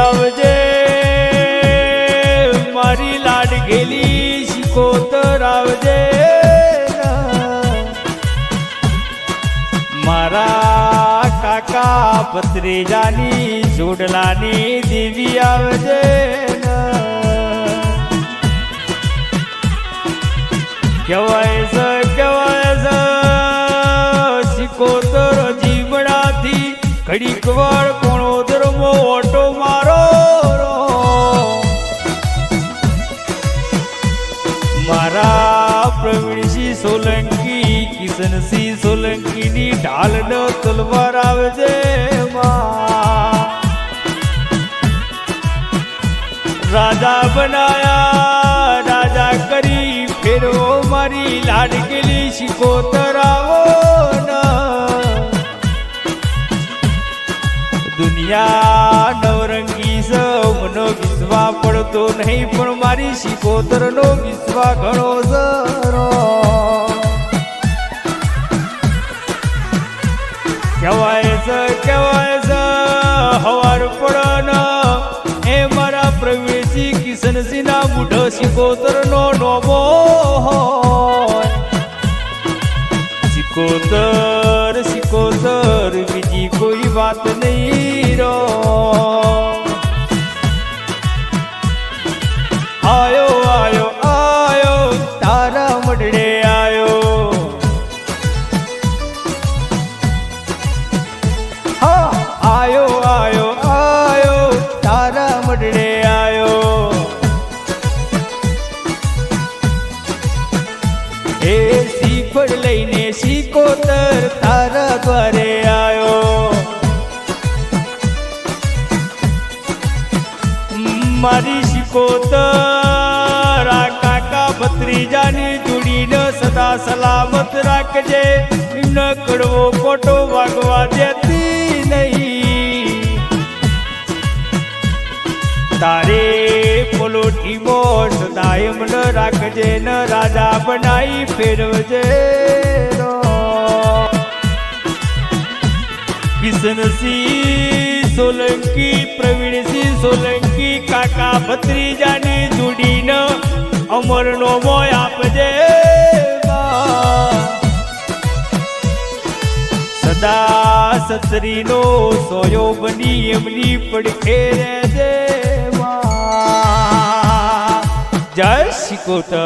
આવજે. મારી લાડ ગેલી શિકોતર આવજે. મારા કાકા ભત્રીજાની જોડલાની દેવી આવજે. કહેવાય છે કહેવાય છે, શિકોતર જીવડાથી ઘડીક વાર પ્રવીણસિંહ સોલંકી, કિશનસિંહ સોલંકીની ઢાલ ન તલવાર આવજે રાજા બનાયા, રાજા કરી ફેરવો મારી લાડકેલી શીખો તરાવો દુનિયા નવરંગી સૌનો વિશ્વા પડતો નહીં, પણ મારી શિકોતર નો વિશ્વા ઘણો સરો કહેવાય છે કહેવાય હવાર પડન એ મારા પ્રવેશી કિશનસિંહ ના બુઢો શિકોતર નો નોમો સિકોતર સિકોતર બીજી કોઈ વાત નહીં. શ્રીફળ લઈને શીકોતર તારા દ્વારે આવ્યો મારી શીકોતર, આ કાકા ભત્રીજાની જોડીને સદા સલામત રાખજે. ન કડવો ખોટો વાગવા દેતી તારે પોલોટીમો દાયમ ન રાખજે ન રાજા બનાઈ ફેરવજે કિશનસિંહ સોલંકી, પ્રવીણસિંહ સોલંકી, કાકા ભત્રીજાની જોડીને અમરનો મોય આપજે. સદા સત્રીનો સોયો બની એમની પડખે રહેજે কোথা